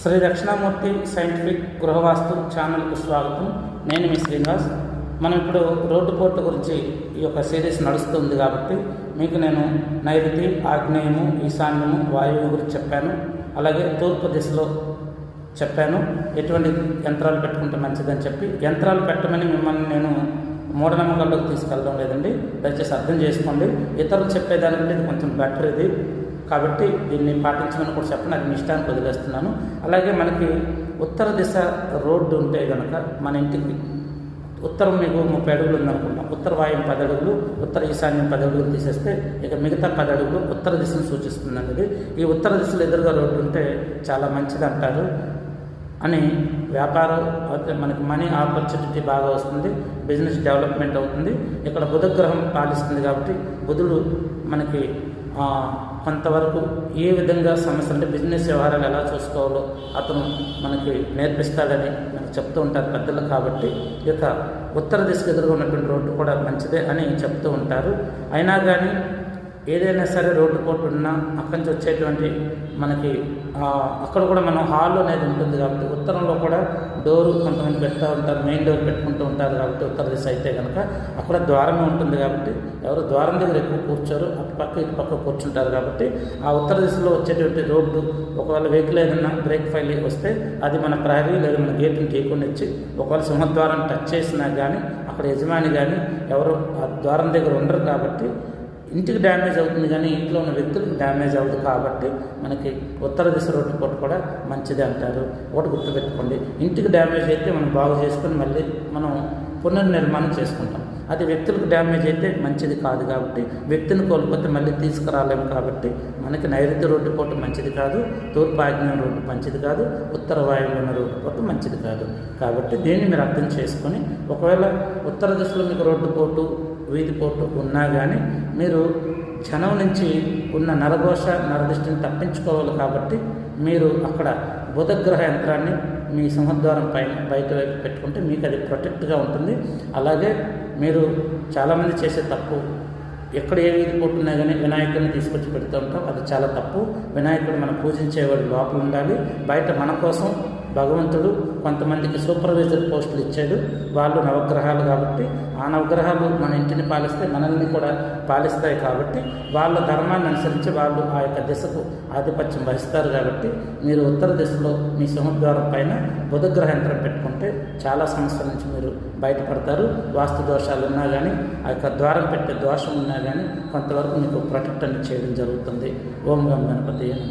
Shri Dakshinamurthy scientific గృహవాస్తు ఛానల్కు స్వాగతం. నేను మీ శ్రీనివాస్. మనం ఇప్పుడు రోడ్డు పోర్టు గురించి ఈ యొక్క సిరీస్ నడుస్తుంది కాబట్టి మీకు నేను నైరుతి ఆగ్నేయము ఈశాన్యము వాయువు గురించి చెప్పాను. అలాగే తూర్పు దిశలో చెప్పాను. ఎటువంటి యంత్రాలు పెట్టుకుంటే మంచిదని చెప్పి యంత్రాలు పెట్టమని మిమ్మల్ని నేను మూఢనమ్మకాల్లోకి తీసుకెళ్ళడం లేదండి. దయచేసి అర్థం చేసుకోండి. ఇతరులు చెప్పేదానికంటే ఇది కొంచెం బెటర్ ఇది. కాబట్టి దీన్ని పాటించమని కూడా చెప్పండి అది మీ ఇష్టానికి వదిలేస్తున్నాను. అలాగే మనకి ఉత్తర దిశ రోడ్డు ఉంటే కనుక మన ఇంటికి ఉత్తరం మీకు ముప్పై అడుగులు ఉందనుకుంటాం. ఉత్తర వాయుం పది అడుగులు ఉత్తర ఈశాన్యం పది అడుగులు తీసేస్తే ఇక మిగతా పది అడుగులు ఉత్తర దిశను సూచిస్తుంది అనేది. ఈ ఉత్తర దిశలో ఎదురుగా రోడ్డు ఉంటే చాలా మంచిది అంటారు అని వ్యాపారం మనకి మనీ ఆపర్చునిటీ బాగా వస్తుంది బిజినెస్ డెవలప్మెంట్ అవుతుంది. ఇక్కడ బుధగ్రహం పాలిస్తుంది కాబట్టి బుధుడు మనకి కొంతవరకు ఏ విధంగా సమస్య అంటే బిజినెస్ వ్యవహారాలు ఎలా చూసుకోవాలో అతను మనకి నేర్పిస్తాడని మనకు చెప్తూ ఉంటారు పెద్దలు కాబట్టి ఈ యొక్క ఉత్తర దిశకు ఎదురుగా ఉన్నటువంటి రోడ్డు కూడా మంచిదే అని చెప్తూ ఉంటారు. అయినా కానీ ఏదైనా సరే రోడ్డు పోటు ఉన్నా అక్కడి నుంచి వచ్చేటువంటి మనకి అక్కడ కూడా మనం హాల్ అనేది ఉంటుంది కాబట్టి ఉత్తరంలో కూడా డోరు కొంతమంది పెడతా ఉంటారు మెయిన్ డోర్ పెట్టుకుంటూ ఉంటారు కాబట్టి ఉత్తర దిశ అయితే కనుక అక్కడ ద్వారమే ఉంటుంది కాబట్టి ఎవరు ద్వారం దగ్గర ఎక్కువ కూర్చోరు అటు పక్క ఇటు పక్క కూర్చుంటారు కాబట్టి ఆ ఉత్తర దిశలో వచ్చేటువంటి రోడ్డు ఒకవేళ వెహికల్ ఏదైనా బ్రేక్ ఫైల్ వస్తే అది మన ప్రహరీ లేదా మన గేట్ని ఢీకొని ఇచ్చి ఒకవేళ సింహద్వారం టచ్ చేసినా కానీ అక్కడ యజమాని కానీ ఎవరు ఆ ద్వారం దగ్గర ఉండరు కాబట్టి ఇంటికి డ్యామేజ్ అవుతుంది కానీ ఇంట్లో ఉన్న వ్యక్తులకు డ్యామేజ్ అవ్వదు కాబట్టి మనకి ఉత్తర దిశ రోడ్డు పోటు కూడా మంచిది అంటారు. ఒకటి గుర్తుపెట్టుకోండి. ఇంటికి డ్యామేజ్ అయితే మనం బాగు చేసుకొని మళ్ళీ మనం పునర్నిర్మాణం చేసుకుంటాం. అది వ్యక్తులకు డ్యామేజ్ అయితే మంచిది కాదు కాబట్టి వ్యక్తిని కోల్పోతే మళ్ళీ తీసుకురాలేము కాబట్టి మనకి నైరుతి రోడ్డు పోటు మంచిది కాదు తూర్పు ఆగ్నేయం రోడ్డు మంచిది కాదు ఉత్తర వాయువులో ఉన్న రోడ్డు పోటు మంచిది కాదు. కాబట్టి దీన్ని మీరు అర్థం చేసుకొని ఒకవేళ ఉత్తర దిశలో మీకు రోడ్డు పోటు వీధి పోటు ఉన్నా కానీ మీరు జనం నుంచి ఉన్న నరఘోష నరదృష్టిని తప్పించుకోవాలి కాబట్టి మీరు అక్కడ బుధగ్రహ యంత్రాన్ని మీ సింహద్వారం పైన బయట వైపు పెట్టుకుంటే మీకు అది ప్రొటెక్ట్గా ఉంటుంది. అలాగే మీరు చాలామంది చేసే తప్పు ఎక్కడ ఏ వీధి పోటున్నా కానీ వినాయకుడిని తీసుకొచ్చి పెడుతూ ఉంటాం. అది చాలా తప్పు. వినాయకుడు మనం పూజించేవాడు లోపల ఉండాలి. బయట మన కోసం భగవంతుడు కొంతమందికి సూపర్వైజర్ పోస్టులు ఇచ్చాడు. వాళ్ళు నవగ్రహాలు కాబట్టి ఆ నవగ్రహాలు మన ఇంటిని పాలిస్తే మనల్ని కూడా పాలిస్తాయి కాబట్టి వాళ్ళ ధర్మాన్ని అనుసరించి వాళ్ళు ఆ యొక్క దిశకు ఆధిపత్యం వహిస్తారు కాబట్టి మీరు ఉత్తర దిశలో మీ సింహద్వారం పైన బుధగ్రహ యంత్రం పెట్టుకుంటే చాలా సమస్యల నుంచి మీరు బయటపడతారు. వాస్తు దోషాలు ఉన్నా కానీ ఆ యొక్క ద్వారం పెట్టే దోషం ఉన్నా కానీ కొంతవరకు మీకు ప్రొటెక్ట్ అనేది చేయడం జరుగుతుంది. ఓం గం గణపతి అని